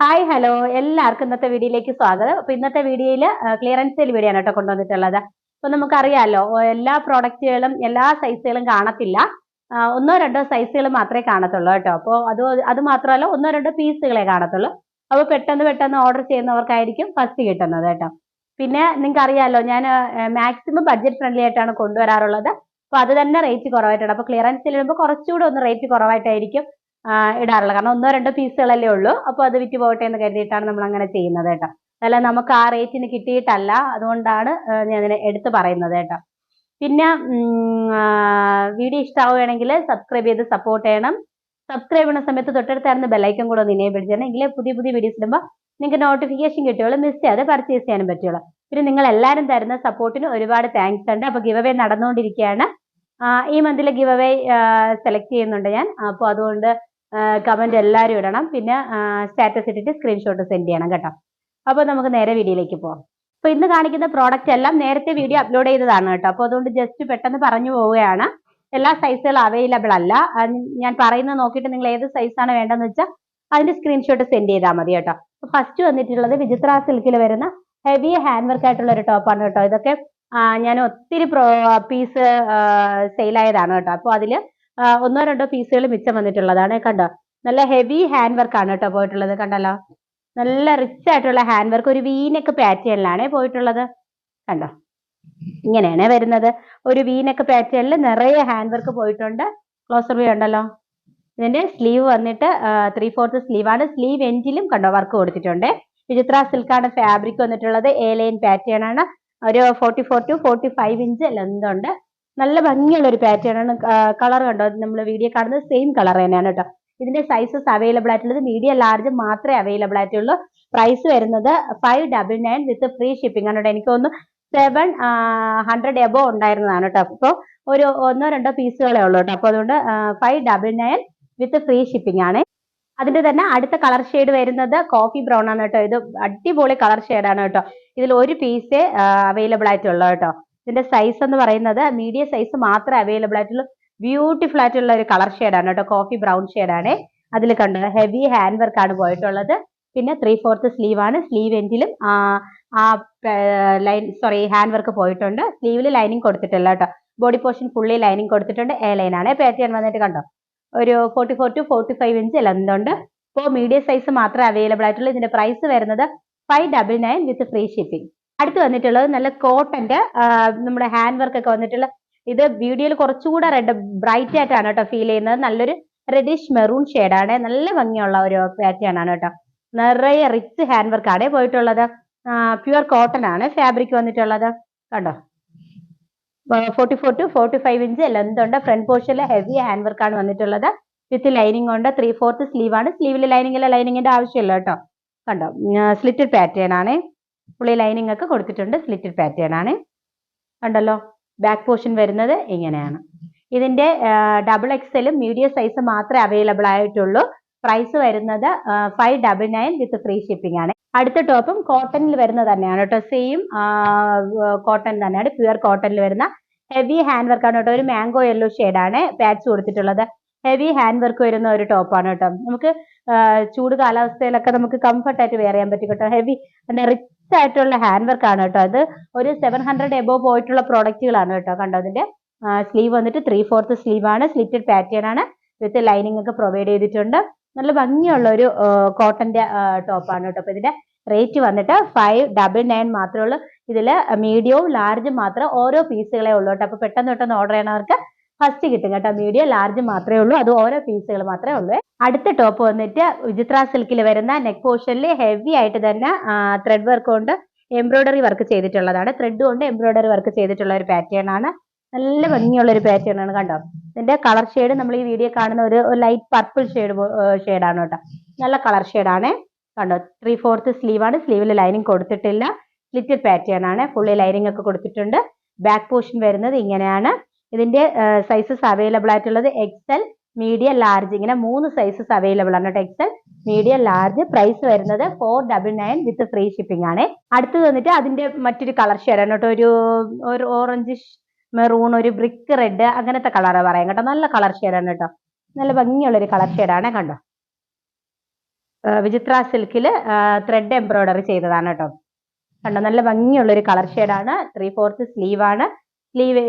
Hi hello എല്ലാവർക്കും ഇന്നത്തെ വീഡിയോയിലേക്ക് സ്വാഗതം. അപ്പൊ ഇന്നത്തെ വീഡിയോയിൽ ക്ലിയറൻസ് സെയിൽ വീഡിയോ ആണ് കേട്ടോ കൊണ്ടുവന്നിട്ടുള്ളത്. അപ്പൊ നമുക്കറിയാലോ എല്ലാ പ്രോഡക്റ്റുകളും എല്ലാ സൈസുകളും കാണത്തില്ല. ഒന്നോ രണ്ടോ സൈസുകൾ മാത്രമേ കാണത്തുള്ളൂ കേട്ടോ. അപ്പോൾ അത് അത് മാത്രമല്ല ഒന്നോ രണ്ടോ പീസുകളെ കാണത്തുള്ളൂ. അപ്പോൾ പെട്ടെന്ന് പെട്ടെന്ന് ഓർഡർ ചെയ്യുന്നവർക്കായിരിക്കും ഫസ്റ്റ് കിട്ടുന്നത് കേട്ടോ. പിന്നെ നിങ്ങൾക്ക് അറിയാലോ ഞാൻ മാക്സിമം ബഡ്ജറ്റ് ഫ്രണ്ട്ലി ആയിട്ടാണ് കൊണ്ടുവരാറുള്ളത്. അപ്പോൾ അത് തന്നെ റേറ്റ് കുറവായിട്ടാണ്. അപ്പോൾ ക്ലിയറൻസ് ചെയ്യുമ്പോൾ കുറച്ചുകൂടെ ഒന്ന് റേറ്റ് കുറവായിട്ടായിരിക്കും. ഇടാറുള്ളത്. കാരണം ഒന്നോ രണ്ടോ പീസുകളല്ലേ ഉള്ളൂ. അപ്പോൾ അത് വിറ്റ് പോകട്ടെ എന്ന് കരുതിയിട്ടാണ് നമ്മൾ അങ്ങനെ ചെയ്യുന്നത് കേട്ടോ. അല്ല നമുക്ക് ആ റേറ്റിന് കിട്ടിയിട്ടല്ല. അതുകൊണ്ടാണ് ഞാൻ എടുത്തു പറയുന്നത് കേട്ടോ. പിന്നെ വീഡിയോ ഇഷ്ടമാവുകയാണെങ്കിൽ സബ്സ്ക്രൈബ് ചെയ്ത് സപ്പോർട്ട് ചെയ്യണം. സബ്സ്ക്രൈബ് ചെയ്യുന്ന സമയത്ത് തൊട്ടടുത്തായിരുന്ന ബെല്ലൈക്കൻ കൂടെ ഒന്ന് ഇനേബിൾ ചെയ്യണം. എങ്കിലേ പുതിയ പുതിയ വീഡിയോസ് ഇടുമ്പോൾ നിങ്ങൾക്ക് നോട്ടിഫിക്കേഷൻ കിട്ടുകയുള്ളൂ മിസ് ചെയ്യാതെ പർച്ചേസ് ചെയ്യാനും പറ്റുള്ളൂ. പിന്നെ നിങ്ങൾ എല്ലാവരും തരുന്ന സപ്പോർട്ടിന് ഒരുപാട് താങ്ക്സ് ഉണ്ട്. അപ്പോൾ ഗിവ് അവേ നടന്നുകൊണ്ടിരിക്കുകയാണ് ഈ മന്തിലെ ഗിവ് അവേ സെലക്ട് ചെയ്യുന്നുണ്ട് ഞാൻ. അപ്പോൾ അതുകൊണ്ട് കമന്റ് എല്ലാവരും ഇടണം. പിന്നെ സ്റ്റാറ്റസ് ഇട്ടിട്ട് സ്ക്രീൻഷോട്ട് സെൻഡ് ചെയ്യണം കേട്ടോ. അപ്പോൾ നമുക്ക് നേരെ വീഡിയോയിലേക്ക് പോകാം അപ്പോൾ ഇന്ന് കാണിക്കുന്ന പ്രോഡക്റ്റ് എല്ലാം നേരത്തെ വീഡിയോ അപ്ലോഡ് ചെയ്തതാണ് കേട്ടോ. അപ്പോൾ അതുകൊണ്ട് ജസ്റ്റ് പെട്ടെന്ന് പറഞ്ഞു പോവുകയാണ്. എല്ലാ സൈസുകളും അവൈലബിൾ അല്ല. ഞാൻ പറയുന്നത് നോക്കിയിട്ട് നിങ്ങൾ ഏത് സൈസാണ് വേണ്ടതെന്ന് വെച്ചാൽ അതിന്റെ സ്ക്രീൻഷോട്ട് സെൻഡ് ചെയ്താൽ മതി കേട്ടോ. ഫസ്റ്റ് വന്നിട്ടുള്ളത് വിചിത്ര സിൽക്കിൽ വരുന്ന ഹെവി ഹാൻഡ് വർക്ക് ആയിട്ടുള്ള ഒരു ടോപ്പാണ് കേട്ടോ. ഇതൊക്കെ ഞാൻ ഒത്തിരി പീസ് സെയിലായതാണ് കേട്ടോ. അപ്പോൾ അതിൽ ഒന്നോ രണ്ടോ പീസുകൾ മിച്ചം വന്നിട്ടുള്ളതാണ്. കണ്ടോ? നല്ല ഹെവി ഹാൻഡ് വർക്കാണ് കേട്ടോ പോയിട്ടുള്ളത്. കണ്ടല്ലോ? നല്ല റിച്ച് ആയിട്ടുള്ള ഹാൻഡ് വർക്ക് ഒരു വീനക്ക് പാറ്റേണിലാണ് പോയിട്ടുള്ളത്. കണ്ടോ? ഇങ്ങനെയാണ് വരുന്നത്. ഒരു വീനക്ക് പാറ്റേണിൽ നിറയെ ഹാൻഡ് വർക്ക് പോയിട്ടുണ്ട്. ക്ലോസർ വ്യൂ ഉണ്ടല്ലോ? ഇതിന്റെ സ്ലീവ് വന്നിട്ട് ത്രീ ഫോർത്ത് സ്ലീവ് ആണ്. സ്ലീവ് എൻഡിലും കണ്ടോ വർക്ക് കൊടുത്തിട്ടുണ്ട്. വിചിത്ര സിൽക്കാണ് ഫാബ്രിക് വന്നിട്ടുള്ളത്. എ ലൈൻ പാറ്റേൺ ആണ്. ഒരു forty four to forty five inch length ഉണ്ട്. നല്ല ഭംഗിയുള്ള ഒരു പാറ്റേൺ ആണ് കളർ കണ്ടോ? നമ്മൾ വീഡിയോ കാണുന്നത് സെയിം കളർ തന്നെയാണ് കേട്ടോ. ഇതിന്റെ സൈസസ് അവൈലബിൾ ആയിട്ടുള്ളത് മീഡിയം ലാർജ് മാത്രമേ അവൈലബിൾ ആയിട്ടുള്ളൂ. പ്രൈസ് വരുന്നത് five double nine with free shipping ആണ് കേട്ടോ. എനിക്ക് തോന്നുന്നു സെവൻ ഹൺഡ്രഡ് എബോ ഉണ്ടായിരുന്നതാണ് കേട്ടോ. അപ്പോൾ ഒരു ഒന്നോ രണ്ടോ പീസുകളേ ഉള്ളൂ കേട്ടോ. അപ്പോൾ അതുകൊണ്ട് five double nine with free shipping ആണ്. അതിന്റെ തന്നെ അടുത്ത കളർ ഷെയ്ഡ് വരുന്നത് കോഫി ബ്രൗൺ ആണ് കേട്ടോ. ഇത് അടിപൊളി കളർ ആണ് കേട്ടോ. ഇതിൽ ഒരു പീസേ അവൈലബിൾ ആയിട്ടുള്ളൂ കേട്ടോ. ഇതിന്റെ സൈസ് എന്ന് പറയുന്നത് മീഡിയം സൈസ് മാത്രമേ അവൈലബിൾ ആയിട്ടുള്ളൂ. ബ്യൂട്ടിഫുൾ ആയിട്ടുള്ള ഒരു കളർ ആണ് കേട്ടോ. കോഫി ബ്രൗൺ ആണ്. അതിൽ കണ്ടത് ഹെവി ഹാൻഡ് വർക്ക് ആണ് പോയിട്ടുള്ളത്. പിന്നെ ത്രീ ഫോർത്ത് സ്ലീവ് ആണ് സ്ലീവ് എൻഡിലും ആ ലൈൻ സോറി ഹാൻഡ് വർക്ക് പോയിട്ടുണ്ട്. സ്ലീവിൽ ലൈനിങ് കൊടുത്തിട്ടില്ല കേട്ടോ. ബോഡി പോർഷൻ ഫുള്ളി ലൈനിങ് കൊടുത്തിട്ടുണ്ട്. എ ലൈൻ ആണ്. പാറ്റേൺ വന്നിട്ട് കണ്ടോ? ഒരു forty four to forty five inch length ഉണ്ട്. ഇപ്പോൾ മീഡിയം സൈസ് മാത്രമേ അവൈലബിൾ ആയിട്ടുള്ളൂ. ഇതിന്റെ പ്രൈസ് വരുന്നത് five double nine with free shipping അടുത്ത് വന്നിട്ടുള്ളത് നല്ല കോട്ടന്റെ നമ്മുടെ ഹാൻഡ് വർക്ക് ഒക്കെ വന്നിട്ടുള്ള ഇത് വീഡിയോയിൽ കുറച്ചുകൂടെ റെഡ് ബ്രൈറ്റ് ആയിട്ടാണ് കേട്ടോ ഫീൽ ചെയ്യുന്നത്. നല്ലൊരു റെഡിഷ് മെറൂൺ ആണ്. നല്ല ഭംഗിയുള്ള ഒരു പാറ്റേൺ ആണ് കേട്ടോ. നിറയെ റിച്ച് ഹാൻഡ് വർക്ക് ആണ് പോയിട്ടുള്ളത്. പ്യുവർ കോട്ടൺ ആണ് ഫാബ്രിക് വന്നിട്ടുള്ളത്. കണ്ടോ? Forty four to forty five inch length ഉണ്ട് ഫ്രണ്ട് പോർഷനിൽ ഹെവി ഹാൻഡ് വർക്ക് ആണ് വന്നിട്ടുള്ളത്. വിത്ത് ലൈനിങ് ഉണ്ട്. ത്രീ ഫോർത്ത് സ്ലീവ് ആണ് സ്ലീവിലെ ലൈനിങ് ഇല്ല ലൈനിങ്ങിന്റെ ആവശ്യമില്ല കേട്ടോ. കണ്ടോ? സ്ലിറ്റഡ് പാറ്റേൺ ആണ്. പുള്ളി ലൈനിങ് ഒക്കെ കൊടുത്തിട്ടുണ്ട് സ്ലിറ്റഡ് പാറ്റേൺ ആണ്. കണ്ടല്ലോ? ബാക്ക് പോർഷൻ വരുന്നത് ഇങ്ങനെയാണ്. ഇതിന്റെ ഡബിൾ എക്സലും മീഡിയം സൈസ് മാത്രമേ അവൈലബിൾ ആയിട്ടുള്ളൂ. പ്രൈസ് വരുന്നത് five double nine with free shipping ആണ്. അടുത്ത ടോപ്പും കോട്ടണിൽ വരുന്ന തന്നെയാണ് കേട്ടോ. സെയിം കോട്ടൺ തന്നെയാണ്. പ്യുവർ കോട്ടണിൽ വരുന്ന ഹെവി ഹാൻഡ് വർക്ക് ആണ് കേട്ടോ. ഒരു മാംഗോ യെല്ലോ ആണ് പാറ്റ്സ് കൊടുത്തിട്ടുള്ളത്. ഹെവി ഹാൻഡ് വർക്ക് വരുന്ന ഒരു ടോപ്പാണ് കേട്ടോ. നമുക്ക് ചൂട് കാലാവസ്ഥയിലൊക്കെ നമുക്ക് കംഫർട്ടായിട്ട് വെയർ ചെയ്യാൻ പറ്റും കേട്ടോ. ഹെവി റിച്ച് ആയിട്ടുള്ള ഹാൻഡ് വർക്ക് ആണ് കേട്ടോ. അത് ഒരു സെവൻ ഹൺഡ്രഡ് എബോവ് പോയിട്ടുള്ള പ്രോഡക്റ്റുകളാണ് കേട്ടോ. കണ്ടോ അതിന്റെ സ്ലീവ് വന്നിട്ട് ത്രീ ഫോർത്ത് സ്ലീവ് ആണ് സ്ലിറ്റഡ് പാറ്റേൺ ആണ്. വിത്ത് ലൈനിങ് ഒക്കെ പ്രൊവൈഡ് ചെയ്തിട്ടുണ്ട്. നല്ല ഭംഗിയുള്ള ഒരു കോട്ടന്റെ ടോപ്പാണ് കേട്ടോ. അപ്പൊ ഇതിന്റെ റേറ്റ് വന്നിട്ട് ഫൈവ് ഡബിൾ നയൻ മാത്രമേ ഉള്ളൂ. ഇതിൽ മീഡിയവും ലാർജും മാത്രം ഓരോ പീസുകളെ ഉള്ളൂ കേട്ടോ. അപ്പൊ പെട്ടെന്ന് പെട്ടെന്ന് ഓർഡർ ചെയ്യണവർക്ക് ഫസ്റ്റ് കിട്ടും കേട്ടോ. മീഡിയം ലാർജ് മാത്രമേ ഉള്ളൂ. അത് ഓരോ പീസുകൾ മാത്രമേ ഉള്ളൂ. അടുത്ത ടോപ്പ് വന്നിട്ട് വിചിത്ര സിൽക്കിൽ വരുന്ന നെക്ക് പോർഷനിൽ ഹെവി ആയിട്ട് തന്നെ ത്രെഡ് വർക്ക് കൊണ്ട് എംബ്രോയിഡറി വർക്ക് ചെയ്തിട്ടുള്ളതാണ്. ത്രെഡ് കൊണ്ട് എംബ്രോയിഡറി വർക്ക് ചെയ്തിട്ടുള്ള ഒരു പാറ്റേൺ ആണ്. നല്ല ഭംഗിയുള്ള ഒരു പാറ്റേൺ ആണ് കണ്ടോ? ഇതിന്റെ കളർ ഷെയ്ഡ് നമ്മൾ ഈ വീഡിയോ കാണുന്ന ഒരു ലൈറ്റ് പർപ്പിൾ ഷെയ്ഡ് ഷെയ്ഡാണ് കേട്ടോ. നല്ല കളർ ആണ്. കണ്ടോ? ത്രീ ഫോർത്ത് സ്ലീവ് ആണ് സ്ലീവിൽ ലൈനിങ് കൊടുത്തിട്ടില്ല. സ്ലിറ്റഡ് പാറ്റേൺ ആണ്. ഫുള്ളി ലൈനിങ് ഒക്കെ കൊടുത്തിട്ടുണ്ട്. ബാക്ക് പോർഷൻ വരുന്നത് ഇങ്ങനെയാണ്. ഇതിന്റെ സൈസസ് അവൈലബിൾ ആയിട്ടുള്ളത് എക്സൽ മീഡിയം ലാർജ് ഇങ്ങനെ മൂന്ന് സൈസസ് അവൈലബിൾ ആണ് കേട്ടോ എക്സൽ മീഡിയം ലാർജ് പ്രൈസ് വരുന്നത് four double nine with free shipping ആണ്. അടുത്തത് വന്നിട്ട് അതിന്റെ മറ്റൊരു കളർ ഷെയ്ഡാണ് കേട്ടോ. ഒരു ഒരു ഓറഞ്ച് മെറൂൺ ഒരു ബ്രിക്ക് റെഡ് അങ്ങനത്തെ കളർ പറയാം കേട്ടോ. നല്ല കളർ ഷെയ്ഡാണ് കേട്ടോ. നല്ല ഭംഗിയുള്ള ഒരു കളർ ഷെയ്ഡാണ് കണ്ടോ. വിചിത്ര സിൽക്കിൽ ത്രെഡ് എംബ്രോയിഡറി ചെയ്തതാണ് കേട്ടോ. കണ്ടോ? നല്ല ഭംഗിയുള്ള ഒരു കളർ ആണ്. ത്രീ ഫോർത്ത് സ്ലീവ് ആണ്. സ്ലീവ്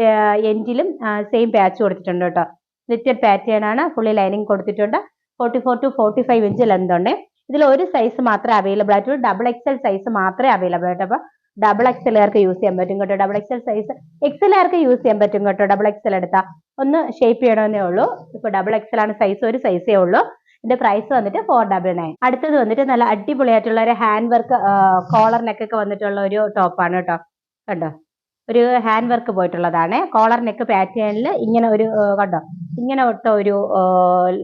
എൻഡിലും സെയിം പാച്ച് കൊടുത്തിട്ടുണ്ട് കേട്ടോ. സ്ലിറ്റഡ് പാറ്റേൺ ആണ് ഫുള്ളി ലൈനിങ് കൊടുത്തിട്ടുണ്ട്. Forty four to forty five inch length ഉണ്ട്. ഇതിൽ ഒരു സൈസ് മാത്രമേ അവൈലബിൾ ആയിട്ടുള്ളൂ. ഡബിൾ എക്സൽ സൈസ് മാത്രമേ അവൈലബിൾ ആയിട്ട് അപ്പോൾ ഡബിൾ എക്സലുകാർക്ക് യൂസ് ചെയ്യാൻ പറ്റും കേട്ടോ. ഡബിൾ എക്സൽ സൈസ് എക്സലുകാർക്ക് യൂസ് ചെയ്യാൻ പറ്റും കേട്ടോ. ഡബിൾ എക്സൽ എടുത്താൽ ഒന്ന് ഷേപ്പ് ചെയ്യണമെന്നേ ഉള്ളൂ. ഇപ്പൊ ഡബിൾ എക്സൽ ആണ് സൈസ് ഒരു സൈസേ ഉള്ളൂ. ഇതിന്റെ പ്രൈസ് വന്നിട്ട് ഫോർ ഡബിൾ നയൻ അടുത്തത് വന്നിട്ട് നല്ല അടിപൊളിയായിട്ടുള്ള ഒരു ഹാൻഡ് വർക്ക് കോളർ നെക്കൊക്കെ വന്നിട്ടുള്ള ഒരു ടോപ്പാണ് കേട്ടോ. കണ്ടോ? ഒരു ഹാൻഡ് വർക്ക് പോയിട്ടുള്ളതാണ്. കോളർ നെക്ക് പാറ്റേണിൽ ഇങ്ങനെ ഒരു കണ്ടോ? ഇങ്ങനെ ഒട്ട ഒരു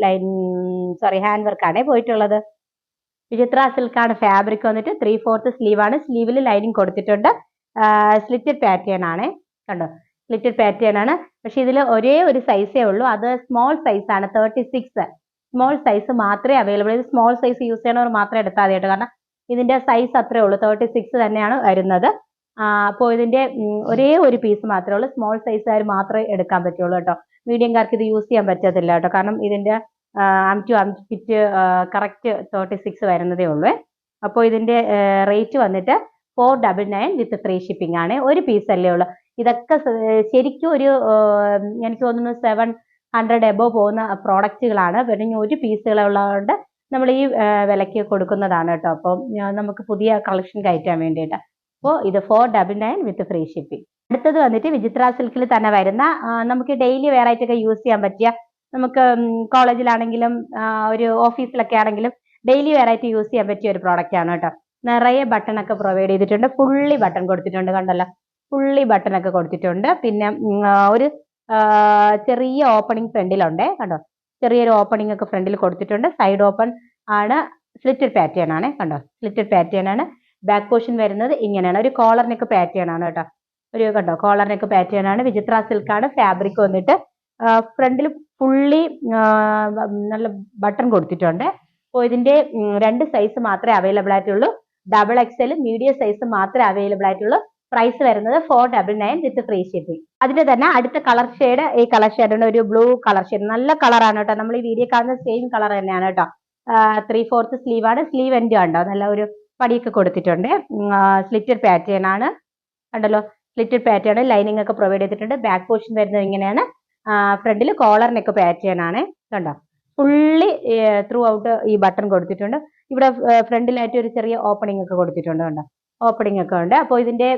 ലൈൻ സോറി ഹാൻഡ് വർക്കാണ് പോയിട്ടുള്ളത്. വിചിത്ര സിൽക്കാണ് ഫാബ്രിക് വന്നിട്ട് ത്രീ ഫോർത്ത് സ്ലീവാണ് സ്ലീവിൽ ലൈനിങ് കൊടുത്തിട്ടുണ്ട്. സ്ലിറ്റഡ് പാറ്റേൺ ആണ്. കണ്ടോ? സ്ലിറ്റഡ് പാറ്റേൺ ആണ്. പക്ഷെ ഇതിൽ ഒരേ ഒരു സൈസേ ഉള്ളൂ. അത് സ്മോൾ സൈസ് ആണ്. തേർട്ടി സിക്സ് സ്മോൾ സൈസ് മാത്രമേ അവൈലബിൾ ഇത് സ്മോൾ സൈസ് യൂസ് ചെയ്യണവർ മാത്രമേ എടുത്താൽ മതി കേട്ടോ കാരണം ഇതിന്റെ സൈസ് അത്രേ ഉള്ളൂ. തേർട്ടി സിക്സ് തന്നെയാണ് വരുന്നത്. അപ്പോൾ ഇതിന്റെ ഒരേ ഒരു പീസ് മാത്രമേ ഉള്ളൂ. സ്മോൾ സൈസുകാർ മാത്രമേ എടുക്കാൻ പറ്റുള്ളൂ കേട്ടോ. മീഡിയംകാർക്ക് ഇത് യൂസ് ചെയ്യാൻ പറ്റത്തില്ല കേട്ടോ. കാരണം ഇതിന്റെ arm to arm fit correct thirty six വരുന്നതേ ഉള്ളൂ. അപ്പോൾ ഇതിന്റെ റേറ്റ് വന്നിട്ട് four double nine with free shipping ആണ് ഒരു പീസ് അല്ലേ ഉള്ളൂ. ഇതൊക്കെ ശരിക്കും ഒരു എനിക്ക് തോന്നുന്നു സെവൻ ഹൺഡ്രഡ് എബോ പോകുന്ന പ്രോഡക്റ്റുകളാണ് പിന്നെ ഒരു പീസുകളുള്ളതുകൊണ്ട് നമ്മൾ ഈ വിലയ്ക്ക് കൊടുക്കുന്നതാണ് കേട്ടോ. അപ്പം നമുക്ക് പുതിയ കളക്ഷൻ കയറ്റാൻ വേണ്ടിയിട്ട്. അപ്പോൾ ഇത് four double nine with free shipping അടുത്തത് വന്നിട്ട് വിചിത്ര സിൽക്കിൽ തന്നെ വരുന്ന നമുക്ക് ഡെയിലി വെയർ ആയിട്ടൊക്കെ യൂസ് ചെയ്യാൻ പറ്റിയ നമുക്ക് കോളേജിലാണെങ്കിലും ഒരു ഓഫീസിലൊക്കെ ആണെങ്കിലും ഡെയിലി വെയർ ആയിട്ട് യൂസ് ചെയ്യാൻ പറ്റിയ ഒരു പ്രോഡക്റ്റ് ആണ് കേട്ടോ. നിറയെ ബട്ടൺ ഒക്കെ പ്രൊവൈഡ് ചെയ്തിട്ടുണ്ട്. ഫുള്ളി ബട്ടൺ കൊടുത്തിട്ടുണ്ട് കണ്ടല്ലോ. ഫുള്ളി ബട്ടൺ ഒക്കെ കൊടുത്തിട്ടുണ്ട്. പിന്നെ ഒരു ചെറിയ ഓപ്പണിംഗ് ഫ്രണ്ടിലുണ്ട് കണ്ടോ? ചെറിയൊരു ഓപ്പണിംഗ് ഒക്കെ ഫ്രണ്ടിൽ കൊടുത്തിട്ടുണ്ട്. സൈഡ് ഓപ്പൺ ആണ്. സ്ലിറ്റഡ് പാറ്റേൺ ആണ് കണ്ടോ? സ്ലിറ്റഡ് പാറ്റേൺ ആണ്. ബാക്ക് പോർഷൻ വരുന്നത് ഇങ്ങനെയാണ്. ഒരു കോളർ നെക്ക് പാറ്റേൺ ആണ് കേട്ടോ. ഒരു കണ്ടോ? കോളർ നെക്ക് പാറ്റേൺ ആണ്. വിചിത്ര സിൽക്ക് ആണ്. ഫാബ്രിക് വന്നിട്ട് ഫ്രണ്ടിൽ ഫുള്ളി നല്ല ബട്ടൺ കൊടുത്തിട്ടുണ്ട്. അപ്പോൾ ഇതിന്റെ രണ്ട് സൈസ് മാത്രമേ അവൈലബിൾ ആയിട്ടുള്ളൂ. ഡബിൾ എക്സൽ മീഡിയം സൈസ് മാത്രമേ അവൈലബിൾ ആയിട്ടുള്ളൂ. പ്രൈസ് വരുന്നത് four double nine with free shipping അതിന്റെ തന്നെ അടുത്ത കളർ ഷെയ്ഡ് ഈ കളർ ഷെയ്ഡ് ഒരു ബ്ലൂ കളർ ഷെയ്ഡ് നല്ല കളറാണ് കേട്ടോ. നമ്മൾ ഈ വീഡിയോ കാണുന്ന സെയിം കളർ തന്നെയാണ് കേട്ടോ. ത്രീ ഫോർത്ത് സ്ലീവ് ആണ്. സ്ലീവ് എൻഡ് ഉണ്ടോ നല്ല ഒരു പടിയൊക്കെ കൊടുത്തിട്ടുണ്ട്. സ്ലിറ്റഡ് പാറ്റേൺ ആണ്. കണ്ടല്ലോ? സ്ലിറ്റഡ് പാറ്റേൺ ലൈനിങ് ഒക്കെ പ്രൊവൈഡ് ചെയ്തിട്ടുണ്ട്. ബാക്ക് പോർഷൻ വരുന്നത് ഇങ്ങനെയാണ്. ഫ്രണ്ടിൽ കോളറിനൊക്കെ നെക്ക് പാറ്റേൺ ആണ്. കണ്ടോ? ഫുള്ളി ത്രൂ ഔട്ട് ഈ ബട്ടൺ കൊടുത്തിട്ടുണ്ട്. ഇവിടെ ഫ്രണ്ടിലായിട്ട് ഒരു ചെറിയ ഓപ്പണിംഗ് ഒക്കെ കൊടുത്തിട്ടുണ്ട് കണ്ടോ? ഓപ്പണിംഗ് ഒക്കെ ഉണ്ട്. അപ്പോൾ ഇതിന്റെ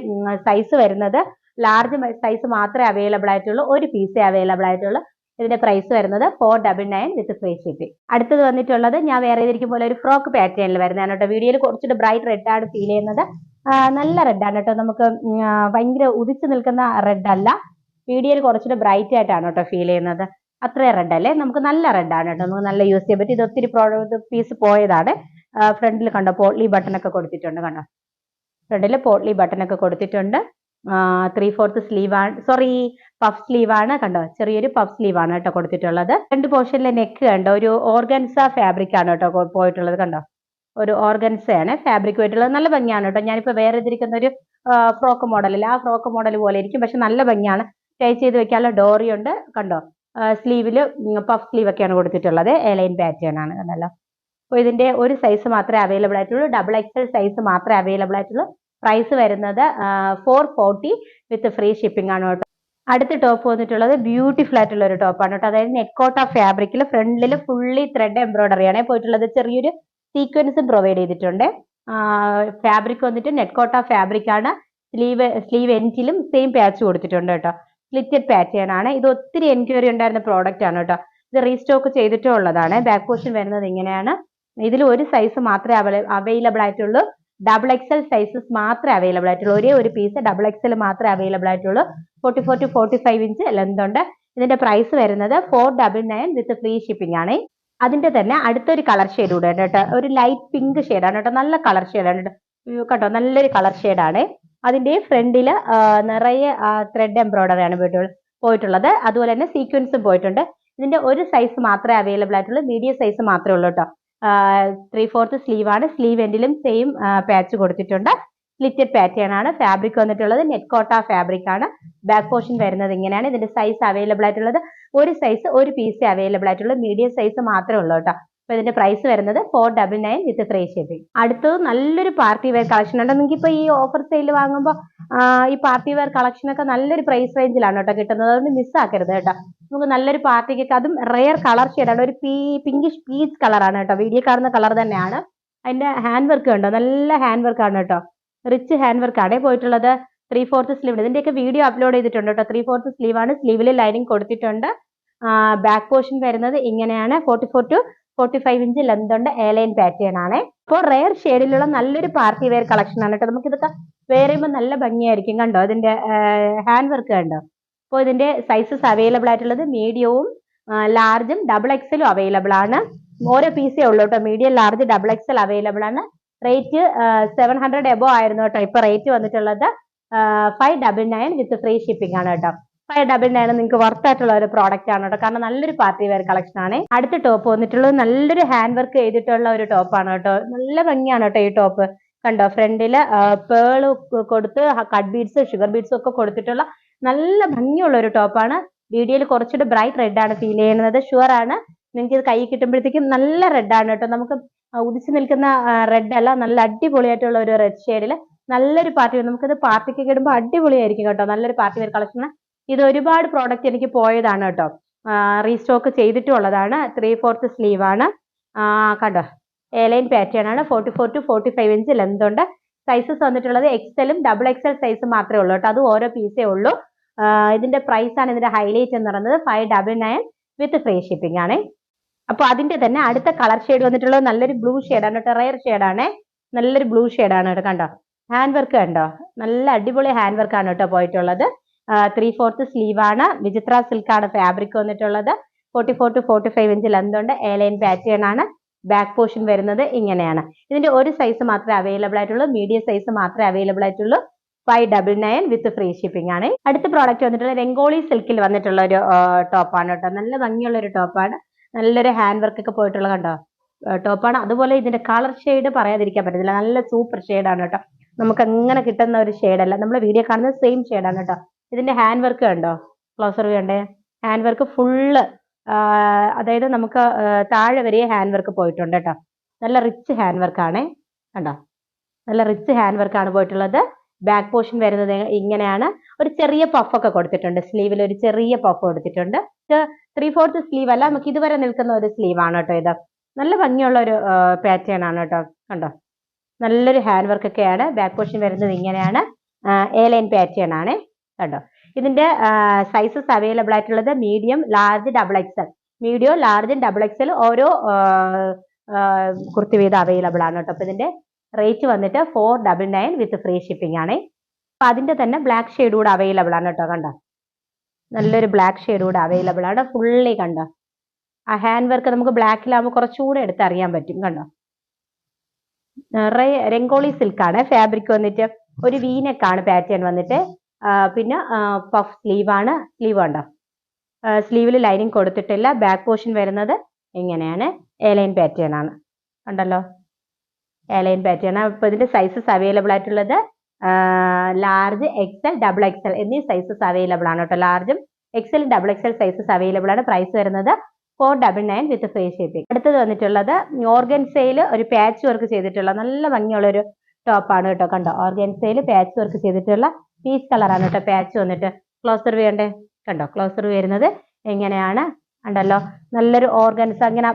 സൈസ് വരുന്നത് ലാർജ് സൈസ് മാത്രമേ അവൈലബിൾ ആയിട്ടുള്ളൂ. ഒരു പീസേ അവൈലബിൾ ആയിട്ടുള്ളൂ. ഇതിന്റെ പ്രൈസ് വരുന്നത് four double nine with free shipping അടുത്തത് വന്നിട്ടുള്ളത് ഞാൻ വേറെ ഏതിരിക്കും പോലെ ഒരു ഫ്രോക്ക് പാറ്റേണിൽ വരുന്നതാണ് കേട്ടോ. വീഡിയോയിൽ കുറച്ചുകൂടി ബ്രൈറ്റ് റെഡ് ആണ് ഫീൽ ചെയ്യുന്നത്. നല്ല റെഡ് ആണ് കേട്ടോ. നമുക്ക് ഭയങ്കര ഉദിച്ചു നിൽക്കുന്ന റെഡ് അല്ല. വീഡിയോയിൽ കുറച്ചുകൂടി ബ്രൈറ്റ് ആയിട്ടാണ് കേട്ടോ ഫീൽ ചെയ്യുന്നത്. അത്രയും റെഡ് അല്ലേ? നമുക്ക് നല്ല റെഡ് ആണ് കേട്ടോ. നമുക്ക് നല്ല യൂസ് ചെയ്യാൻ പറ്റും. ഇത് ഒത്തിരി പീസ് പോയതാണ്. ഫ്രണ്ടിൽ കണ്ടോ പോട്ട്ലി ബട്ടൺ ഒക്കെ കൊടുത്തിട്ടുണ്ട് കണ്ടോ? ഫ്രണ്ടിൽ പോട്ട്ലി ബട്ടൺ ഒക്കെ കൊടുത്തിട്ടുണ്ട്. ത്രീ ഫോർത്ത് സ്ലീവ് ആണ്. സോറി പഫ് സ്ലീവ് ആണ്. കണ്ടോ? ചെറിയൊരു പഫ് സ്ലീവ് ആണ് കേട്ടോ കൊടുത്തിട്ടുള്ളത്. രണ്ട് പോർഷനിലെ നെക്ക് കണ്ടോ? ഒരു ഓർഗൻസ ഫാബ്രിക് ആണ് കേട്ടോ പോയിട്ടുള്ളത് കണ്ടോ? ഒരു ഓർഗൻസയാണ് ഫാബ്രിക് പോയിട്ടുള്ളത്. നല്ല ഭംഗിയാണ് കേട്ടോ. ഞാനിപ്പോൾ വേറെ ഇതിരിക്കുന്ന ഒരു ഫ്രോക്ക് മോഡലിൽ ആ ഫ്രോക്ക് മോഡൽ പോലെ ഇരിക്കും. പക്ഷെ നല്ല ഭംഗിയാണ്. ടൈ ചെയ്ത് വെക്കാനുള്ള ഡോറി ഉണ്ട്. കണ്ടോ? സ്ലീവിൽ പഫ് സ്ലീവ് ഒക്കെയാണ് കൊടുത്തിട്ടുള്ളത്. എലൈൻ പാറ്റേൺ ആണ് കണ്ടല്ലോ. അപ്പോൾ ഇതിന്റെ ഒരു സൈസ് മാത്രമേ അവൈലബിൾ ആയിട്ടുള്ളൂ. ഡബിൾ എക്സൽ സൈസ് മാത്രമേ അവൈലബിൾ ആയിട്ടുള്ളൂ. പ്രൈസ് വരുന്നത് four forty with free shipping ആണ് കേട്ടോ. അടുത്ത ടോപ്പ് വന്നിട്ടുള്ളത് ബ്യൂട്ടിഫുൾ ആയിട്ടുള്ള ഒരു ടോപ്പാണ് കേട്ടോ. അതായത് നെക്കോട്ട ഫാബ്രിക്കിൽ ഫ്രണ്ടിൽ ഫുള്ളി ത്രെഡ് എംബ്രോയിഡറി ആണ്. പോയിട്ടുള്ളത് ചെറിയൊരു സീക്വൻസും പ്രൊവൈഡ് ചെയ്തിട്ടുണ്ട്. ഫാബ്രിക് വന്നിട്ട് നെറ്റ്കോട്ട ഫാബ്രിക് ആണ്. സ്ലീവ് സ്ലീവ് എൻഡിലും സെയിം പാച്ച് കൊടുത്തിട്ടുണ്ട് കേട്ടോ. സ്ലിറ്റഡ് പാറ്റേൺ ആണ്. ഇത് ഒത്തിരി എൻക്വയറി ഉണ്ടായിരുന്ന പ്രോഡക്റ്റ് ആണ് കേട്ടോ. ഇത് റീസ്റ്റോക്ക് ചെയ്തിട്ടുള്ളതാണ്. ബാക്ക് പോർഷൻ വരുന്നത് ഇങ്ങനെയാണ്. ഇതിൽ ഒരു സൈസ് മാത്രമേ അവൈലബിൾ ആയിട്ടുള്ളൂ. ഡബിൾ എക്സൽ സൈസസ് മാത്രമേ അവൈലബിൾ ആയിട്ടുള്ളൂ. ഒരേ ഒരു പീസ് ഡബിൾ എക്സൽ മാത്രമേ അവൈലബിൾ ആയിട്ടുള്ളൂ. Forty four to forty five inch length ഉണ്ട്. ഇതിന്റെ പ്രൈസ് വരുന്നത് four double nine with free shipping ആണ്. അതിന്റെ തന്നെ അടുത്തൊരു കളർ ഷെയ്ഡ് കൂടെ ഉണ്ട് കേട്ടോ. ഒരു ലൈറ്റ് പിങ്ക് ആണ് കേട്ടോ. നല്ല കളർ ഷെയ്ഡാണ് കേട്ടോ. കേട്ടോ നല്ലൊരു കളർ ഷെയ്ഡാണ് അതിന്റെ ഫ്രണ്ടിൽ നിറയെ ത്രെഡ് എംബ്രോയിഡറി ആണ് പോയിട്ടുള്ളത്. അതുപോലെ തന്നെ സീക്വൻസും പോയിട്ടുണ്ട്. ഇതിന്റെ ഒരു സൈസ് മാത്രമേ അവൈലബിൾ ആയിട്ടുള്ളൂ. മീഡിയം സൈസ് മാത്രമേ ഉള്ളൂ കേട്ടോ. ത്രീ ഫോർത്ത് സ്ലീവ് ആണ്. സ്ലീവ് എൻഡിലും സെയിം പാച്ച് കൊടുത്തിട്ടുണ്ട്. സ്ലിറ്റഡ് പാറ്റേൺ ആണ്. ഫാബ്രിക് വന്നിട്ടുള്ളത് നെറ്റ് കോട്ട ഫാബ്രിക് ആണ്. ബാക്ക് പോർഷൻ വരുന്നത് ഇങ്ങനെയാണ്. ഇതിന്റെ സൈസ് അവൈലബിൾ ആയിട്ടുള്ളത്. ഒരു സൈസ് ഒരു പീസ് അവൈലബിൾ ആയിട്ടുള്ളൂ. മീഡിയം സൈസ് മാത്രമേ ഉള്ളൂ കേട്ടോ. അപ്പൊ ഇതിന്റെ പ്രൈസ് വരുന്നത് four double nine with three shipping അടുത്തത് നല്ലൊരു പാർട്ടി വെയർ കളക്ഷൻ ഉണ്ട് നിങ്ങൾക്ക് ഇപ്പൊ ഈ ഓഫർ സെയിൽ വാങ്ങുമ്പോൾ ഈ പാർട്ടി വെയർ കളക്ഷൻ ഒക്കെ നല്ലൊരു പ്രൈസ് റേഞ്ചിലാണ് കേട്ടോ കിട്ടുന്നത്. അതുകൊണ്ട് മിസ്സാക്കരുത് കേട്ടോ. നമുക്ക് നല്ലൊരു പാർട്ടിക്കൊക്കെ അതും റെയർ കളർ ഷെയ്ഡാണ് ഒരു പിങ്കിഷ് പീച്ച് കളറാണ് കേട്ടോ. വീഡിയോ കാണുന്ന കളർ തന്നെയാണ്. അതിന്റെ ഹാൻഡ് വർക്ക് ഉണ്ടോ നല്ല ഹാൻഡ് വർക്ക് ആണ് കേട്ടോ. റിച്ച് ഹാൻഡ് വർക്ക് ആണ്. പോയിട്ടുള്ളത് ത്രീ ഫോർത്ത് സ്ലീവ് ഇതിന്റെയൊക്കെ വീഡിയോ അപ്ലോഡ് ചെയ്തിട്ടുണ്ട് കേട്ടോ. ത്രീ ഫോർത്ത് സ്ലീവ് ആണ്. സ്ലീവിൽ ലൈനിങ് കൊടുത്തിട്ടുണ്ട്. ബാക്ക് പോർഷൻ വരുന്നത് ഇങ്ങനെയാണ്. Forty four to forty five inch length ഉണ്ട് എ ലൈൻ പാറ്റേൺ ആണ്. അപ്പോൾ റെയർ ഷെയ്ഡിലുള്ള നല്ലൊരു പാർട്ടി വെയർ കളക്ഷൻ ആണ് കേട്ടോ. നമുക്ക് ഇതൊക്കെ വെയർ ചെയ്യുമ്പോൾ നല്ല ഭംഗിയായിരിക്കും കണ്ടോ? അതിന്റെ ഹാൻഡ് വർക്ക് കണ്ടോ? അപ്പോൾ ഇതിന്റെ സൈസസ് അവൈലബിൾ ആയിട്ടുള്ളത് മീഡിയവും ലാർജും ഡബിൾ എക്സലും അവൈലബിൾ ആണ്. ഓരോ പീസേ ഉള്ളൂ കേട്ടോ. Medium large double XL available ആണ്. റേറ്റ് സെവൻ ഹൺഡ്രഡ് എബോ ആയിരുന്നു കേട്ടോ. ഇപ്പൊ റേറ്റ് വന്നിട്ടുള്ളത് five double nine with free shipping ആണ് കേട്ടോ. ഫൈവ് ഡബിൾ നയൻ നിങ്ങൾക്ക് വർത്ത് ആയിട്ടുള്ള ഒരു പ്രോഡക്റ്റ് ആണ് കേട്ടോ. കാരണം നല്ലൊരു പാർട്ടി വെയർ കളക്ഷൻ ആണ്. അടുത്ത ടോപ്പ് വന്നിട്ടുള്ളത് നല്ലൊരു ഹാൻഡ് വർക്ക് ചെയ്തിട്ടുള്ള ഒരു ടോപ്പാണ് കേട്ടോ. നല്ല ഭംഗിയാണ് കേട്ടോ ഈ ടോപ്പ് കണ്ടോ? ഫ്രണ്ടിൽ പേൾ കൊടുത്ത് കട്ട് ബീഡ്സ് ഷുഗർ ബീഡ്സ് ഒക്കെ കൊടുത്തിട്ടുള്ള നല്ല ഭംഗിയുള്ള ഒരു ടോപ്പാണ് വീഡിയോയിൽ കുറച്ചുകൂടി ബ്രൈറ്റ് റെഡ് ആണ് ഫീൽ ചെയ്യുന്നത്. ഷുവർ ആണ്. നിങ്ങൾക്ക് ഇത് കൈ കിട്ടുമ്പോഴത്തേക്കും നല്ല റെഡ് ആണ് കേട്ടോ. നമുക്ക് ഉദിച്ചു നിൽക്കുന്ന റെഡ് അല്ല നല്ല അടിപൊളിയായിട്ടുള്ള ഒരു റെഡ് ഷെയ്ഡിൽ നല്ലൊരു പാർട്ടി നമുക്കിത് പാർട്ടിക്ക് കിടുമ്പോൾ അടിപൊളിയായിരിക്കും കേട്ടോ. നല്ലൊരു പാർട്ടി വെയർ കളക്ഷൻ ഇത് ഒരുപാട് പ്രോഡക്റ്റ് എനിക്ക് പോയതാണ് കേട്ടോ. റീസ്റ്റോക്ക് ചെയ്തിട്ടുള്ളതാണ്. ത്രീ ഫോർത്ത് സ്ലീവ് ആണ് കണ്ടോ? എലൈൻ പാറ്റേൺ ആണ്. Forty four to forty five inch length ഉണ്ട് സൈസസ് വന്നിട്ടുള്ളത് എക്സലും ഡബിൾ എക്സൽ സൈസ് മാത്രമേ ഉള്ളൂ കേട്ടോ. അത് ഓരോ പീസേ ഉള്ളൂ. ഇതിന്റെ പ്രൈസ് ആണ് ഇതിന്റെ ഹൈലൈറ്റ് എന്ന് പറയുന്നത് five double nine with free shipping ആണേ. അപ്പൊ അതിന്റെ തന്നെ അടുത്ത കളർ ഷെയ്ഡ് വന്നിട്ടുള്ളത് നല്ലൊരു ബ്ലൂ ഷെയ്ഡാണ് കേട്ടോ. റയർ ഷെയ്ഡാണേ നല്ലൊരു ബ്ലൂ ഷെയ്ഡാണ് കേട്ടോ. കണ്ടോ? ഹാൻഡ് വർക്ക് കണ്ടോ? നല്ല അടിപൊളി ഹാൻഡ് വർക്ക് ആണ് കേട്ടോ പോയിട്ടുള്ളത്. ത്രീ ഫോർത്ത് സ്ലീവ് ആണ്. വിചിത്ര സിൽക്ക് ആണ് ഫാബ്രിക് വന്നിട്ടുള്ളത്. Forty four to forty five inch length ഉണ്ട്. എ ലൈൻ പാറ്റേൺ ആണ്. ബാക്ക് പോർഷൻ വരുന്നത് ഇങ്ങനെയാണ്. ഇതിന്റെ ഒരു സൈസ് മാത്രമേ അവൈലബിൾ ആയിട്ടുള്ളൂ. മീഡിയം സൈസ് മാത്രമേ അവൈലബിൾ ആയിട്ടുള്ളൂ. Five double nine with free shipping ആണ്. അടുത്ത പ്രോഡക്റ്റ് വന്നിട്ടുള്ള രംഗോളി സിൽക്കിൽ വന്നിട്ടുള്ള ഒരു ടോപ്പാണ് കേട്ടോ. നല്ല ഭംഗിയുള്ള ഒരു ടോപ്പാണ് നല്ലൊരു ഹാൻഡ് വർക്ക് ഒക്കെ പോയിട്ടുള്ള കണ്ടോ? ടോപ്പാണ് അതുപോലെ ഇതിന്റെ കളർ ഷെയ്ഡ് പറയാതിരിക്കാൻ പറ്റത്തില്ല. നല്ല സൂപ്പർ ആണ് കേട്ടോ. നമുക്ക് അങ്ങനെ കിട്ടുന്ന ഒരു ഷെയ്ഡല്ല നമ്മൾ വീഡിയോ കാണുന്ന സെയിം ഷെയ്ഡാണ് കേട്ടോ. ഇതിന്റെ ഹാൻഡ് വർക്ക് കണ്ടോ ക്ലോസർ കണ്ടേ? ഹാൻഡ് വർക്ക് ഫുള്ള് അതായത് നമുക്ക് താഴെ വരെ ഹാൻഡ് വർക്ക് പോയിട്ടുണ്ട് കേട്ടോ. നല്ല റിച്ച് ഹാൻഡ് വർക്കാണ് കണ്ടോ? നല്ല റിച്ച് ഹാൻഡ് വർക്കാണ് പോയിട്ടുള്ളത്. ബാക്ക് പോർഷൻ വരുന്നത് ഇങ്ങനെയാണ്. ഒരു ചെറിയ പഫ് ഒക്കെ കൊടുത്തിട്ടുണ്ട്. സ്ലീവിൽ ഒരു ചെറിയ പഫ് കൊടുത്തിട്ടുണ്ട്. ത്രീ ഫോർത്ത് സ്ലീവ് അല്ല നമുക്ക് ഇതുവരെ നിൽക്കുന്ന ഒരു സ്ലീവ് ആണ് കേട്ടോ ഇത്. നല്ല ഭംഗിയുള്ള ഒരു പാറ്റേൺ ആണ് കേട്ടോ. കണ്ടോ? നല്ലൊരു ഹാൻഡ് വർക്ക് ഒക്കെയാണ്. ബാക്ക് പോർഷൻ വരുന്നത് ഇങ്ങനെയാണ്. എ ലൈൻ പാറ്റേൺ ആണ്. കണ്ടോ? ഇതിന്റെ സൈസസ് അവൈലബിൾ ആയിട്ടുള്ളത് medium large double XL medium large double XL ഓരോ കുർത്തി വീതം അവൈലബിൾ ആണ് കേട്ടോ. അപ്പൊ ഇതിന്റെ റേറ്റ് വന്നിട്ട് four double nine with free shipping ആണ്. അപ്പൊ അതിന്റെ തന്നെ ബ്ലാക്ക് ഷെയ്ഡ് കൂടെ അവൈലബിൾ ആണ് കേട്ടോ കണ്ടോ? നല്ലൊരു ബ്ലാക്ക് ഷെയ്ഡ് കൂടെ അവൈലബിൾ ആണ്. ഫുള്ളി കണ്ടോ? ആ ഹാൻഡ് വർക്ക് നമുക്ക് ബ്ലാക്കിലാകുമ്പോൾ കുറച്ചുകൂടെ എടുത്ത് അറിയാൻ പറ്റും കണ്ടോ? നിറയെ രംഗോളി സിൽക്കാണ് ഫാബ്രിക് വന്നിട്ട്. ഒരു വീനക്കാണ് പാറ്റേൺ വന്നിട്ട്. പിന്നെ പഫ് സ്ലീവ് ആണ് സ്ലീവ് ഉണ്ടോ സ്ലീവിൽ ലൈനിങ് കൊടുത്തിട്ടില്ല. ബാക്ക് പോർഷൻ വരുന്നത് ഇങ്ങനെയാണ്. എലൈൻ പാറ്റേൺ ആണ്. ഉണ്ടല്ലോ എലൈൻ പാറ്റേൺ ആണ്. അപ്പോൾ ഇതിന്റെ സൈസസ് അവൈലബിൾ ആയിട്ടുള്ളത് ലാർജ് എക്സൽ ഡബിൾ എക്സൽ എന്നീ സൈസസ് അവൈലബിൾ ആണ് കേട്ടോ. ലാർജും XL double XL sizes available ആണ്. പ്രൈസ് വരുന്നത് four double nine with free shipping അടുത്തത് വന്നിട്ടുള്ളത് ഓർഗൻസയിൽ ഒരു പാച്ച് വർക്ക് ചെയ്തിട്ടുള്ള നല്ല ഭംഗിയുള്ള ഒരു ടോപ്പാണ് കേട്ടോ. കണ്ടോ? ഓർഗൻസയിൽ പാച്ച് വർക്ക് ചെയ്തിട്ടുള്ള പീച്ച് കളറാണ് കേട്ടോ പാച്ച് വന്നിട്ട്. ക്ലോസർ വേണ്ടേ? കണ്ടോ? ക്ലോസർ വരുന്നത് എങ്ങനെയാണ്? ഉണ്ടല്ലോ നല്ലൊരു ഓർഗൻസ് അങ്ങനെ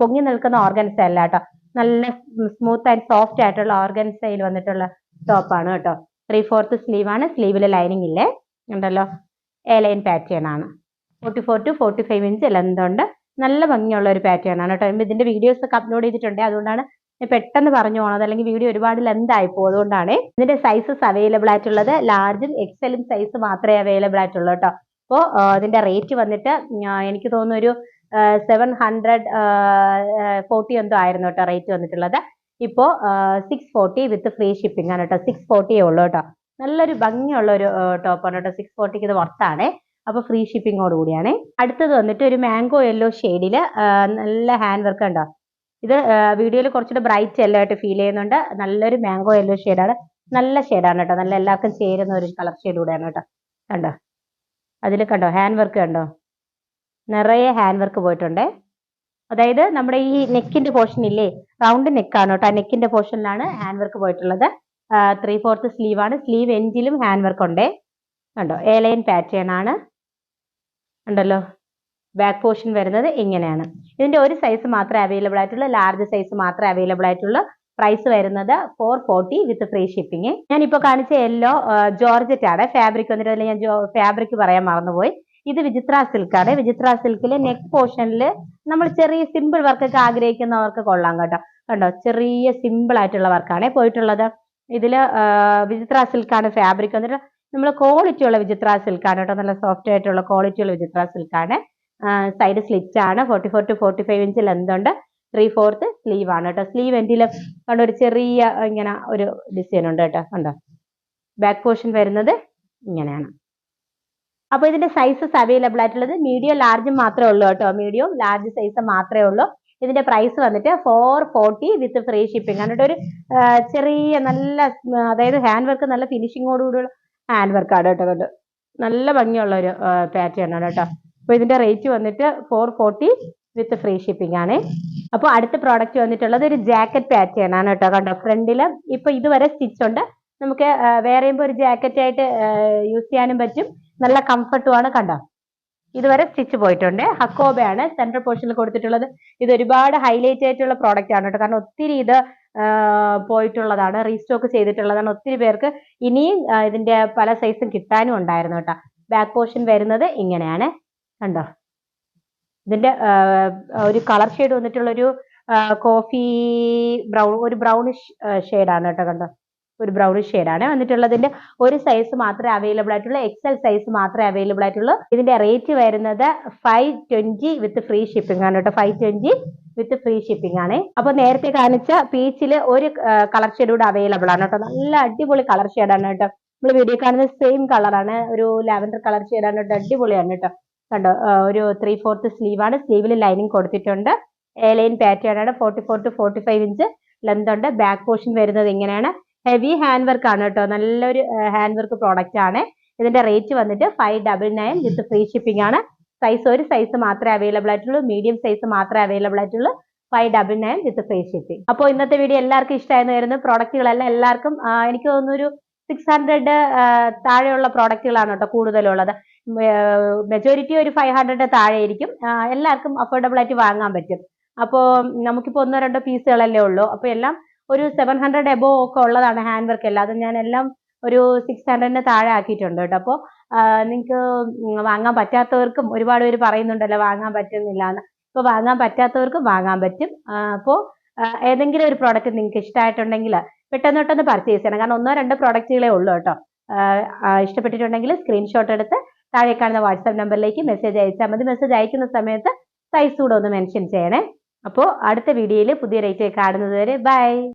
പൊങ്ങി നിൽക്കുന്ന ഓർഗൻസ് അല്ല കേട്ടോ നല്ല സ്മൂത്ത് ആൻഡ് സോഫ്റ്റ് ആയിട്ടുള്ള ഓർഗൻസയിൽ വന്നിട്ടുള്ള ടോപ്പാണ് കേട്ടോ ത്രീ ഫോർത്ത് സ്ലീവ് ആണ്. സ്ലീവിൽ ലൈനിങ് ഇല്ലേ? ഉണ്ടല്ലോ എ ലൈൻ പാറ്റേൺ ആണ്. Forty four to forty five inch length ഉണ്ട്. നല്ല ഭംഗിയുള്ള ഒരു പാറ്റേൺ ആണ് കേട്ടോ ഇതിന്റെ വീഡിയോസ് ഒക്കെ അപ്ലോഡ് ചെയ്തിട്ടുണ്ട്. അതുകൊണ്ടാണ് പെട്ടെന്ന് പറഞ്ഞു പോണത് അല്ലെങ്കിൽ വീഡിയോ ഒരുപാട് ലെന്ത് ആയിപ്പോ അതുകൊണ്ടാണ് ഇതിന്റെ സൈസസ് അവൈലബിൾ ആയിട്ടുള്ളത് ലാർജും എക്സലും സൈസ് മാത്രമേ അവൈലബിൾ ആയിട്ടുള്ളൂ കേട്ടോ. അപ്പോൾ ഇതിന്റെ റേറ്റ് വന്നിട്ട് എനിക്ക് തോന്നുന്നു ഒരു സെവൻ ഹൺഡ്രഡ് ഫോർട്ടി എന്തോ ആയിരുന്നു കേട്ടോ റേറ്റ് വന്നിട്ടുള്ളത്. ഇപ്പോ six forty with free shipping ആണ് കേട്ടോ. സിക്സ് ഫോർട്ടിയേ ഉള്ളൂ കേട്ടോ. നല്ലൊരു ഭംഗിയുള്ള ഒരു ടോപ്പാണ് കേട്ടോ. സിക്സ് ഫോർട്ടിക്ക് ഇത് വർത്താണ് അപ്പൊ ഫ്രീ ഷിപ്പിംഗോട് കൂടിയാണ്. അടുത്തത് വന്നിട്ട് ഒരു മാംഗോ യെല്ലോ ഷെയ്ഡിൽ നല്ല ഹാൻഡ് വർക്ക് ഉണ്ടോ? ഇത് വീഡിയോയിൽ കുറച്ചുകൂടെ ബ്രൈറ്റ് യെല്ലോ ആയിട്ട് ഫീൽ ചെയ്യുന്നുണ്ട്. നല്ലൊരു മാംഗോ യെല്ലോ ഷെയ്ഡാണ് നല്ല ഷെയ്ഡാണ് കേട്ടോ. നല്ല എല്ലാവർക്കും ചേരുന്ന ഒരു കളർ ഷെയ്ഡ് കൂടെയാണ് കേട്ടോ. കണ്ടോ? അതിൽ കണ്ടോ? ഹാൻഡ് വർക്ക് കണ്ടോ? നിറയെ ഹാൻഡ് വർക്ക് പോയിട്ടുണ്ടേ. അതായത് നമ്മുടെ ഈ നെക്കിന്റെ പോർഷൻ ഇല്ലേ? റൗണ്ട് നെക്കാണ് കേട്ടോ. ആ നെക്കിന്റെ പോർഷനിലാണ് ഹാൻഡ് വർക്ക് പോയിട്ടുള്ളത്. ത്രീ ഫോർത്ത് സ്ലീവ് ആണ്. സ്ലീവ് എൻഡിലും ഹാൻഡ് വർക്ക് ഉണ്ടേ. കണ്ടോ? എ ലൈൻ പാറ്റേൺ ആണ്. ഉണ്ടല്ലോ ബാക്ക് പോർഷൻ വരുന്നത് ഇങ്ങനെയാണ്. ഇതിന്റെ ഒരു സൈസ് മാത്രമേ അവൈലബിൾ ആയിട്ടുള്ളൂ ലാർജ് സൈസ് മാത്രമേ അവൈലബിൾ ആയിട്ടുള്ളൂ. പ്രൈസ് വരുന്നത് four forty with free shipping ഞാനിപ്പോൾ കാണിച്ച യെല്ലോ ജോർജറ്റ് ആണ്. ഫാബ്രിക് വന്നിട്ട് ഞാൻ ഫാബ്രിക് പറയാൻ മറന്നുപോയി. ഇത് വിചിത്ര സിൽക്ക് ആണ്. വിചിത്ര സിൽക്കിൽ നെക്ക് പോർഷനിൽ നമ്മൾ ചെറിയ സിമ്പിൾ വർക്കൊക്കെ ആഗ്രഹിക്കുന്നവർക്ക് കൊള്ളാം കേട്ടോ. കണ്ടോ? ചെറിയ സിമ്പിൾ ആയിട്ടുള്ള വർക്കാണ് പോയിട്ടുള്ളത്. ഇതിൽ വിചിത്ര സിൽക്കാണ് ഫാബ്രിക് വന്നിട്ട് നമ്മൾ ക്വാളിറ്റി ഉള്ള വിചിത്ര സിൽക്കാണ് കേട്ടോ. നല്ല സോഫ്റ്റ് ആയിട്ടുള്ള ക്വാളിറ്റി ഉള്ള വിചിത്ര സിൽക്കാണ് സൈഡ് സ്ലിറ്റ് ആണ്. Forty four to forty five inch length ഉണ്ട്. ത്രീ ഫോർത്ത് സ്ലീവ് ആണ് കേട്ടോ സ്ലീവ് എൻഡിൽ കണ്ടൊരു ഒരു ചെറിയ ഇങ്ങനെ ഒരു ഡിസൈൻ ഉണ്ട് കേട്ടോ കണ്ടോ? ബാക്ക് പോർഷൻ വരുന്നത് ഇങ്ങനെയാണ്. അപ്പൊ ഇതിന്റെ സൈസസ് അവൈലബിൾ ആയിട്ടുള്ളത് മീഡിയം ലാർജ് മാത്രമേ ഉള്ളൂ കേട്ടോ മീഡിയം ലാർജ് സൈസ് മാത്രമേ ഉള്ളൂ. ഇതിന്റെ പ്രൈസ് വന്നിട്ട് four forty with free shipping കണ്ടിട്ട് ഒരു ചെറിയ നല്ല അതായത് ഹാൻഡ് വർക്ക് നല്ല ഫിനിഷിങ്ങോടുകൂടിയുള്ള ഹാൻഡ് വർക്കാണ് കേട്ടോ കണ്ടോ? നല്ല ഭംഗിയുള്ള ഒരു പാറ്റേൺ ആണ് കേട്ടോ അപ്പൊ ഇതിന്റെ റേറ്റ് വന്നിട്ട് four forty with free shipping ആണ്. അപ്പോൾ അടുത്ത പ്രോഡക്റ്റ് വന്നിട്ടുള്ളത് ഒരു ജാക്കറ്റ് പാറ്റേൺ ആണ് കേട്ടോ. കണ്ടോ? ഫ്രണ്ടിൽ ഇപ്പൊ ഇതുവരെ സ്റ്റിച്ച് ഉണ്ട്. നമുക്ക് വേറെയുമ്പോൾ ഒരു ജാക്കറ്റ് ആയിട്ട് യൂസ് ചെയ്യാനും പറ്റും. നല്ല കംഫർട്ടുമാണ് കണ്ടോ? ഇതുവരെ സ്റ്റിച്ച് പോയിട്ടുണ്ട്. ഹക്കോബയാണ് സെൻട്രൽ പോർഷനിൽ കൊടുത്തിട്ടുള്ളത്. ഇത് ഒരുപാട് ഹൈലൈറ്റ് ആയിട്ടുള്ള പ്രോഡക്റ്റ് ആണ് കേട്ടോ. കാരണം ഒത്തിരി ഇത് പോയിട്ടുള്ളതാണ് റീസ്റ്റോക്ക് ചെയ്തിട്ടുള്ളതാണ് ഒത്തിരി പേർക്ക് ഇനിയും ഇതിന്റെ പല സൈസും കിട്ടാനും ഉണ്ടായിരുന്നു കേട്ടോ. ബാക്ക് പോർഷൻ വരുന്നത് ഇങ്ങനെയാണ്. കണ്ടോ? ഇതിന്റെ ഒരു കളർ ഷെയ്ഡ് വന്നിട്ടുള്ള ഒരു കോഫി ബ്രൗൺ ഒരു ബ്രൗണിഷ് ആണ് കേട്ടോ കണ്ടോ? ഒരു ബ്രൗണിഷ് ആണ് വന്നിട്ടുള്ളതിന്റെ ഒരു സൈസ് മാത്രമേ അവൈലബിൾ ആയിട്ടുള്ളൂ. എക്സൽ സൈസ് മാത്രമേ അവൈലബിൾ ആയിട്ടുള്ളൂ. ഇതിന്റെ റേറ്റ് വരുന്നത് five twenty with free shipping ആണ് കേട്ടോ. Five twenty with free shipping ആണ്. അപ്പൊ നേരത്തെ കാണിച്ച പീച്ചിൽ ഒരു കളർ ഷെയ്ഡ് കൂടെ അവൈലബിൾ ആണ് കേട്ടോ. നല്ല അടിപൊളി കളർ ആണ് കേട്ടോ. നമ്മൾ വീഡിയോ കാണുന്ന സെയിം കളറാണ് ഒരു ലാവൻഡർ കളർ ആണ് കേട്ടോ. അടിപൊളിയാണ് കേട്ടോ. കണ്ടോ? ഒരു ത്രീ ഫോർത്ത് സ്ലീവാണ് സ്ലീവിൽ ലൈനിങ് കൊടുത്തിട്ടുണ്ട്. എ ലൈൻ പാറ്റേൺ ആണ്. Forty four to forty five inch length ഉണ്ട്. ബാക്ക് പോർഷൻ വരുന്നത് ഇങ്ങനെയാണ്. ഹെവി ഹാൻഡ് വർക്ക് ആണ് കേട്ടോ. നല്ലൊരു ഹാൻഡ് വർക്ക് പ്രോഡക്റ്റ് ആണ്. ഇതിന്റെ റേറ്റ് വന്നിട്ട് five double nine with free shipping ആണ്. സൈസ് ഒരു സൈസ് മാത്രമേ അവൈലബിൾ ആയിട്ടുള്ളൂ. മീഡിയം സൈസ് മാത്രമേ അവൈലബിൾ ആയിട്ടുള്ളൂ. Five double nine with free shipping അപ്പോൾ ഇന്നത്തെ വീഡിയോ എല്ലാവർക്കും ഇഷ്ടമായിരുന്നു വരുന്നത് പ്രോഡക്റ്റുകളെല്ലാം എല്ലാവർക്കും എനിക്ക് തോന്നുന്നു ഒരു സിക്സ് ഹൺഡ്രഡ് താഴെയുള്ള പ്രോഡക്റ്റുകളാണ് കേട്ടോ കൂടുതലുള്ളത്. മെജോറിറ്റി ഒരു ഫൈവ് ഹൺഡ്രഡ് താഴെ ആയിരിക്കും എല്ലാവർക്കും അഫോർഡബിൾ ആയിട്ട് വാങ്ങാൻ പറ്റും. അപ്പോൾ നമുക്കിപ്പോൾ ഒന്നോ രണ്ടോ പീസുകളല്ലേ ഉള്ളൂ. അപ്പോൾ എല്ലാം ഒരു സെവൻ ഹൺഡ്രഡ് എബോ ഒക്കെ ഉള്ളതാണ് ഹാൻഡ് വർക്ക് എല്ലാം. അത് ഞാൻ എല്ലാം ഒരു സിക്സ് ഹൺഡ്രഡിന് താഴെ ആക്കിയിട്ടുണ്ട് കേട്ടോ. അപ്പോൾ നിങ്ങൾക്ക് വാങ്ങാൻ പറ്റാത്തവർക്കും ഒരുപാട് പേര് പറയുന്നുണ്ടല്ലോ വാങ്ങാൻ പറ്റുന്നില്ല എന്ന്. അപ്പോൾ വാങ്ങാൻ പറ്റാത്തവർക്കും വാങ്ങാൻ പറ്റും. അപ്പോൾ ഏതെങ്കിലും ഒരു പ്രോഡക്റ്റ് നിങ്ങൾക്ക് ഇഷ്ടമായിട്ടുണ്ടെങ്കിൽ പെട്ടെന്ന് പെട്ടെന്ന് പർച്ചേസ് ചെയ്യണം. കാരണം ഒന്നോ രണ്ടോ പ്രോഡക്റ്റുകളേ ഉള്ളൂ കേട്ടോ. ഇഷ്ടപ്പെട്ടിട്ടുണ്ടെങ്കിൽ സ്ക്രീൻഷോട്ട് എടുത്ത് താഴെ കാണുന്ന വാട്സാപ്പ് നമ്പറിലേക്ക് മെസ്സേജ് അയച്ചാൽ മതി. മെസ്സേജ് അയക്കുന്ന സമയത്ത് സൈസ് കൂടെ ഒന്ന് മെൻഷൻ ചെയ്യണേ. അപ്പോൾ അടുത്ത വീഡിയോയിൽ പുതിയ റേറ്റ് കാണുന്നത് വരെ ബൈ